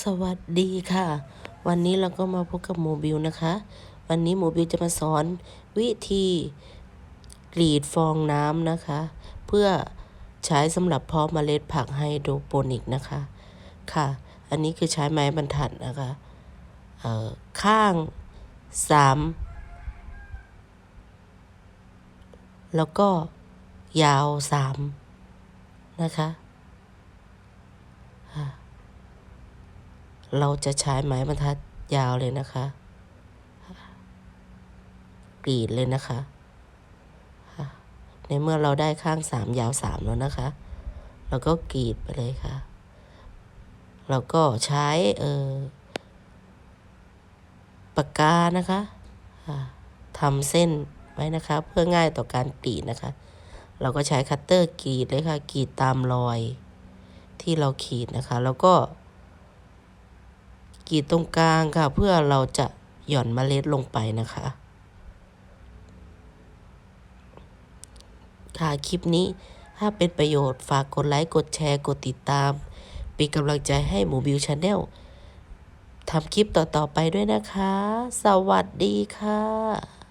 สวัสดีค่ะ วันนี้เราก็มาพบกับโมบิลนะคะ วันนี้โมบิลจะมาสอนวิธีกรีดฟองน้ำนะคะ เพื่อใช้สำหรับเพาะเมล็ดผักไฮโดรโปนิกนะคะค่ะ อันนี้คือใช้ไม้บรรทัดนะคะเออข้างสามแล้วก็ยาวสามนะคะ เราจะใช้ไม้บรรทัดยาวเลยนะคะกรีดเลยนะคะ ในเมื่อเราได้ข้างสามยาวสามแล้วนะคะ เราก็กรีดไปเลยค่ะ เราก็ใช้เออปากกานะคะทำเส้นไว้นะคะ เพื่อง่ายต่อการกรีดนะคะ เราก็ใช้คัตเตอร์กรีดเลยค่ะกรีดตามรอยที่เราขีดนะคะ แล้วก็ กรีดตรงกลางค่ะ เพื่อเราจะหย่อนเมล็ดลงไปนะคะ ค่ะคลิปนี้ถ้าเป็นประโยชน์ฝากกดไลค์ กดแชร์ กดติดตาม เป็นกำลังใจให้หมูบิวชาแนลทำคลิปต่อ ๆ ไปด้วยนะคะ สวัสดีค่ะ